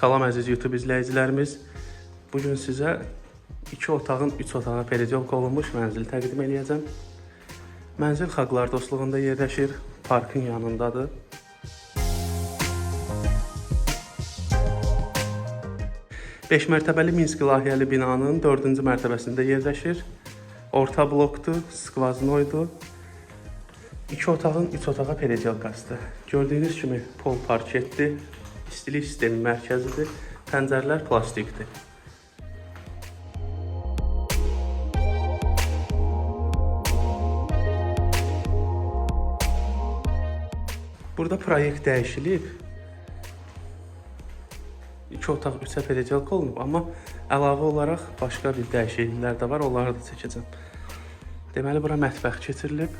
Salam əziz YouTube izləyicilərimiz. Bu gün sizə 2 otağın 3 otağa periodika olunmuş mənzil təqdim eləyəcəm. Mənzil xalqlar dostluğunda yerləşir, parkın yanındadır. Beş mərtəbəli Minsk layihəli binanın 4-cü mərtəbəsində yerləşir. Orta blokdur, skvaznoydur. 2 otağın 3 otağa periodikasıdır. Gördüyünüz kimi pol parketdir, istilik sistemi mərkəzidir, pəncərələr plastikdir. Burada proyekt dəyişilib. 2 otaq 3-ə periodika olunub, amma əlavə olaraq başqa bir dəyişikliklər də var, onları da çəkəcəm. Deməli bura mətbəx keçirilib.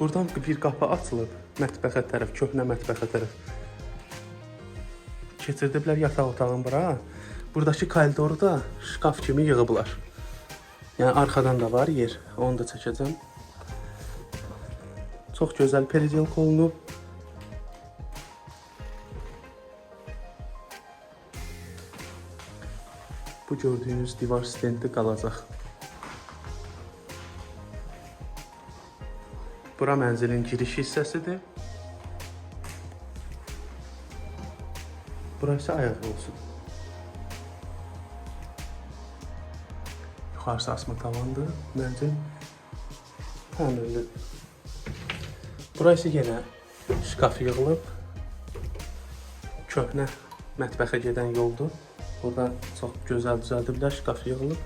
Buradan bir qapı açılıb mətbəxə tərəf, köhnə mətbəxə tərəf. Keçirdiblər yataq otağın bura. Buradakı koridoru da şkaf kimi yığıblar. Yəni arxadan da var yer. Onu da çəkəcəm. Çox gözəl periodika olunub. Bu gördüyünüz divar stendi qalacaq. Bura mənzilin giriş hissəsidir. Burası ayaq olsun. Yuxarısı asma tavandır. Mənzil təmirli. Burası yenə şkaf yığılıb. Köhnə mətbəxə gedən yoldur. Burada çox gözəl düzəldiblər, şkaf yığılıb.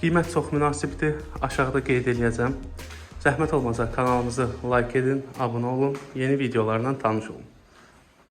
Qiymət çox münasibdir. Aşağıda qeyd eləyəcəm. Zəhmət olmasa kanalımızı like edin, abunə olun, yeni videolarla tanış olun.